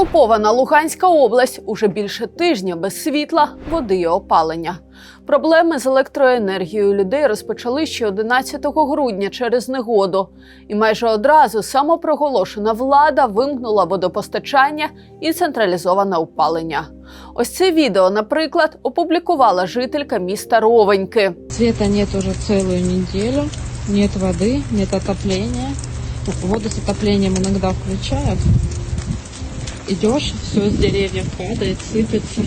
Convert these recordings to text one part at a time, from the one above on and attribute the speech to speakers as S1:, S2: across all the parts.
S1: Окупована Луганська область уже більше тижня без світла, води і опалення. Проблеми з електроенергією людей розпочали ще 11 грудня через негоду, і майже одразу самопроголошена влада вимкнула водопостачання і централізоване опалення. Ось це відео, наприклад, опублікувала жителька міста Ровеньки.
S2: Света нет уже целую неделю, нет воды, нет отопления. Воду с отоплением иногда включают. Идешь, все с деревьев падает, сыпется.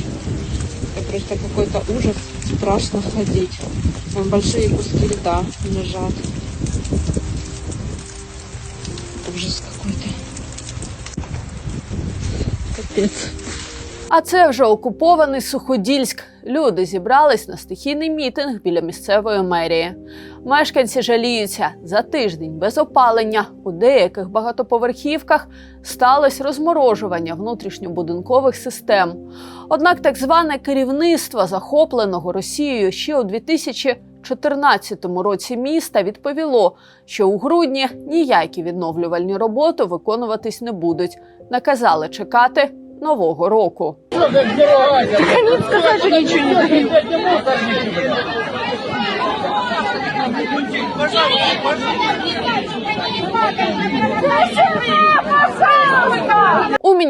S2: Это просто какой-то ужас, страшно ходить. Там большие куски льда лежат. Ужас какой-то. Капец.
S1: А це вже окупований Суходільськ. Люди зібрались на стихійний мітинг біля місцевої мерії. Мешканці жаліються за тиждень без опалення. У деяких багатоповерхівках сталося розморожування внутрішньобудинкових систем. Однак так зване керівництво захопленого Росією ще у 2014 році міста відповіло, що у грудні ніякі відновлювальні роботи виконуватись не будуть. Наказали чекати нового року. У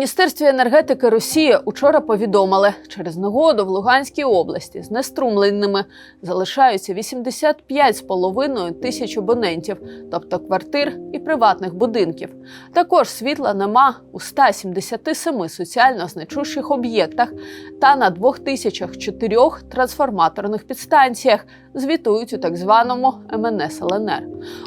S1: міністерстві енергетики Росії учора повідомили, через негоду в Луганській області з неструмленими залишаються 85,5 тисяч абонентів, тобто квартир і приватних будинків. Також світла нема у 177 соціально значущих об'єктах та на 2004 трансформаторних підстанціях. Звітують у так званому МНС ЛНР.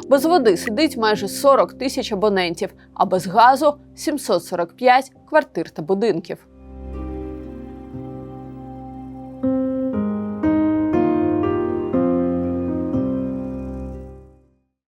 S1: Без води сидить майже 40 тисяч абонентів, а без газу 745 квартир та будинків.